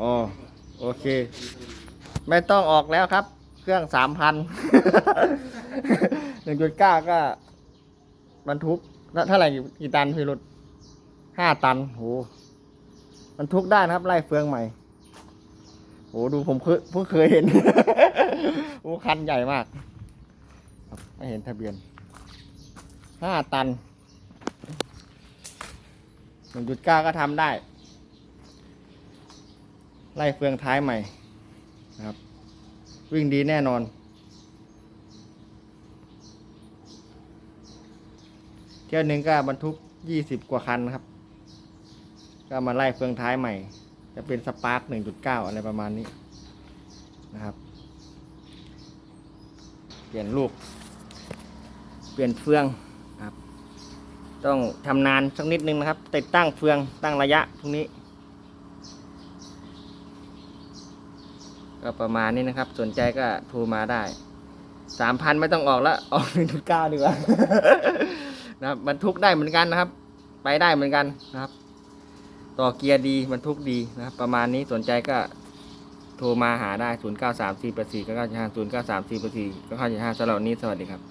อ๋อโอเค ไม่ต้องออกแล้วครับ เครื่องสามพันหนึ่งจุดเก้าก็บรรทุกเท่าไหร่กี่ตันพี่รุดห้าตันโหบรรทุกได้นะครับไล่เฟืองใหม่โหดูผมเคยเพิ่งเคยเห็นโอ้คันใหญ่มากไม่เห็นทะเบียนห้าตันหนึ่งจุดเก้าก็ทำได้ ไล่เฟืองท้ายใหม่นะครับ วิ่งดีแน่นอน เที่ยวหนึ่งก็บรรทุกยี่สิบกว่าคันนะครับ ก็มาไล่เฟืองท้ายใหม่ จะเป็นสปาร์คหนึ่งจุดเก้าอะไรประมาณนี้นะครับ เปลี่ยนลูก เปลี่ยนเฟืองครับ ต้องทำนานสักนิดนึงนะครับ ติดตั้งเฟืองตั้งระยะพวกนี้ ก็ประมาณนี้นะครับ สนใจก็โทรมาได้สามพันไม่ต้องออกแล้วออกหนึ่งจุดเก้าดีกว่านะครับบรรทุกได้เหมือนกันนะครับ ไปได้เหมือนกันนะครับ ต่อเกียร์ดีบรรทุกดีนะครับ ประมาณนี้สนใจก็โทรมาหาได้ 0 9 3 4 8 4 9 9 5 0 9 3 4 8 4 9 9 5สำหรับวันนี้สวัสดีครับ